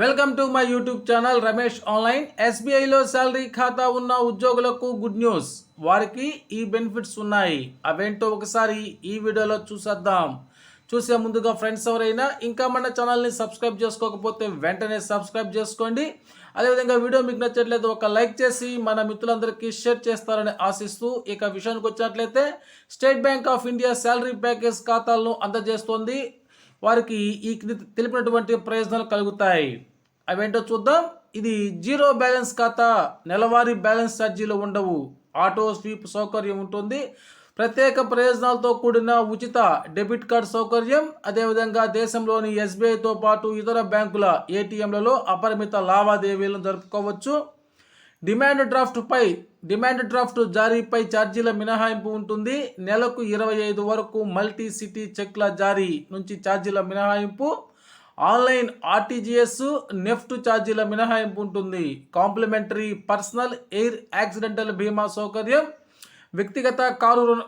Welcome to my YouTube channel Ramesh online. ఎస్బీఐలో salary ఖాతా ఉన్న ఉద్యోగులకు గుడ్ న్యూస్. వారికి ఈ బెనిఫిట్స్ ఉన్నాయి. అవేంటో ఒకసారి ఈ వీడియోలో చూసేద్దాం. చూసే ముందుగా ఫ్రెండ్స్ ఎవరైనా ఇంకా మన ఛానల్ని సబ్స్క్రైబ్ చేసుకోకపోతే వెంటనే సబ్స్క్రైబ్ చేసుకోండి. అదేవిధంగా వీడియో మీకు నచ్చట్లేదు ఒక లైక్ చేసి మన మిత్రులందరికీ షేర్ చేస్తారని ఆశిస్తూ ఇక విషయానికి వచ్చినట్లయితే State Bank of India salary package ఖాతాలను అందజేస్తోంది. వారికి ఈ క్రింది తెలిపినటువంటి ప్రయోజనాలు కలుగుతాయి. అవేంటో చూద్దాం. ఇది జీరో బ్యాలెన్స్ ఖాతా. నెలవారీ బ్యాలెన్స్ ఛార్జీలు ఉండవు. ఆటో స్వీప్ సౌకర్యం ఉంటుంది. ప్రత్యేక ప్రయోజనాలతో కూడిన ఉచిత డెబిట్ కార్డ్ సౌకర్యం. అదేవిధంగా దేశంలోని ఎస్బీఐతో పాటు ఇతర బ్యాంకుల ఏటీఎంలలో అపరిమిత లావాదేవీలను జరుపుకోవచ్చు. డిమాండ్ డ్రాఫ్ట్ పై డిమాండ్ డ్రాఫ్ట్ జారీపై ఛార్జీల మినహాయింపు ఉంటుంది. నెలకు ఇరవై ఐదు వరకు మల్టీ సిటీ చెక్ల జారీ నుంచి ఛార్జీల మినహాయింపు. ఆన్లైన్ ఆర్టీజీఎస్ నెఫ్ట్ ఛార్జీల మినహాయింపు ఉంటుంది. కాంప్లిమెంటరీ పర్సనల్ ఎయిర్ యాక్సిడెంటల్ బీమా సౌకర్యం. వ్యక్తిగత కారు రుణ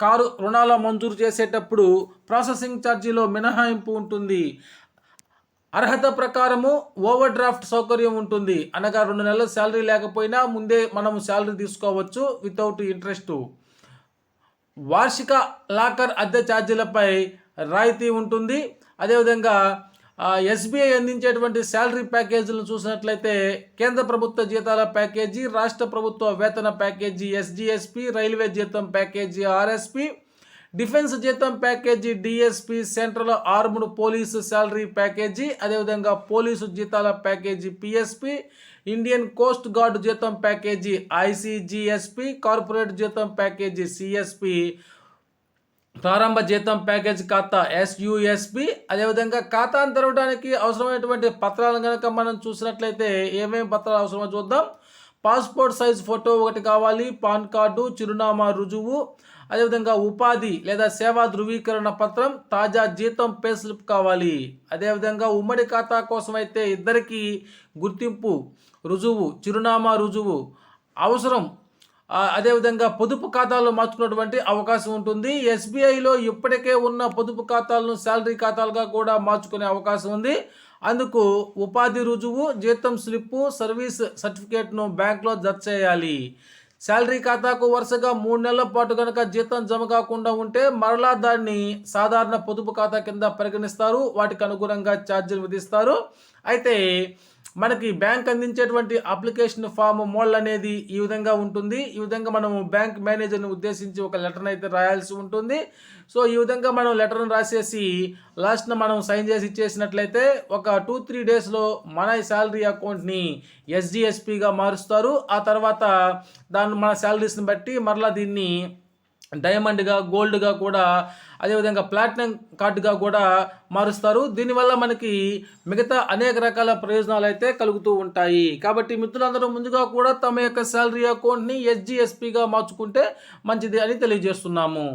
కారు రుణాల మంజూరు చేసేటప్పుడు ప్రాసెసింగ్ ఛార్జీలో మినహాయింపు ఉంటుంది. అర్హత ప్రకారము ఓవర్ డ్రాఫ్ట్ సౌకర్యం ఉంటుంది. అనగా రెండు నెలల శాలరీ లేకపోయినా ముందే మనం శాలరీ తీసుకోవచ్చు వితౌట్ ఇంట్రెస్ట్. వార్షిక లాకర్ అద్దె ఛార్జీలపై రాయితీ ఉంటుంది. అదేవిధంగా ఎస్బీఐ అందించేటువంటి శాలరీ ప్యాకేజీలను చూసినట్లయితే కేంద్ర ప్రభుత్వ జీతాల ప్యాకేజీ రాష్ట్ర ప్రభుత్వ వేతన ప్యాకేజీ ఎస్జిఎస్పి రైల్వే జీతం ప్యాకేజీ ఆర్ఎస్పి డిఫెన్స్ జీతం package DSP central armed police salary package అదేవిధంగా పోలీసు జీతాల package PSP Indian coast guard జీతం ప్యాకేజీ ఐసీజీఎస్పి కార్పొరేట్ జీతం ప్యాకేజీ సిఎస్పి ప్రారంభ జీతం ప్యాకేజ్ ఖాతా ఎస్యుఎస్పి అదేవిధంగా ఖాతాను తెరవడానికి అవసరమైనటువంటి పత్రాలను కనుక మనం చూసినట్లయితే ఏమేమి పత్రాలు అవసరమో చూద్దాం. పాస్పోర్ట్ సైజ్ ఫోటో ఒకటి కావాలి పాన్ కార్డు చిరునామా రుజువు అదేవిధంగా ఉపాధి లేదా సేవా ధృవీకరణ పత్రం తాజా జీతం పే స్లిప్ కావాలి. అదేవిధంగా ఉమ్మడి ఖాతా కోసం అయితే ఇద్దరికి గుర్తింపు రుజువు చిరునామా రుజువు అవసరం. అదేవిధంగా పొదుపు ఖాతాలు మార్చుకున్నటువంటి అవకాశం ఉంటుంది. ఎస్బీఐలో ఇప్పటికే ఉన్న పొదుపు ఖాతాలను శాలరీ ఖాతాలుగా కూడా మార్చుకునే అవకాశం ఉంది. అందుకు ఉపాధి రుజువు జీతం స్లిప్పు సర్వీస్ సర్టిఫికేట్ను బ్యాంక్లో జత చేయాలి. శాలరీ ఖాతాకు వరుసగా మూడు నెలల పాటు కనుక జీతం జమ కాకుండా ఉంటే మరలా దాన్ని సాధారణ పొదుపు ఖాతా కింద పరిగణిస్తారు. వాటికి అనుగుణంగా ఛార్జీలు విధిస్తారు. అయితే మనకి బ్యాంక్ అందించేటువంటి అప్లికేషన్ ఫామ్ మోల్ అనేది ఈ విధంగా ఉంటుంది. ఈ విధంగా మనము బ్యాంక్ మేనేజర్ని ఉద్దేశించి ఒక లెటర్ని అయితే రాయాల్సి ఉంటుంది. సో ఈ విధంగా మనం లెటర్ని రాసేసి లాస్ట్న మనం సైన్ చేసి ఇచ్చేసినట్లయితే ఒక టూ త్రీ డేస్లో మన శాలరీ అకౌంట్ని ఎస్జిఎస్పిగా మారుస్తారు. ఆ తర్వాత దాన్ని మన శాలరీస్ని బట్టి మరలా దీన్ని డైమండ్గా గోల్డ్గా కూడా అదేవిధంగా ప్లాటినం కార్డుగా కూడా మారుస్తారు. దీనివల్ల మనకి మిగతా అనేక రకాల ప్రయోజనాలు అయితే కలుగుతూ ఉంటాయి. కాబట్టి మిత్రులందరూ ముందుగా కూడా తమ యొక్క శాలరీ అకౌంట్ని ఎస్జిఎస్పిగా మార్చుకుంటే మంచిది అని తెలియజేస్తున్నాము.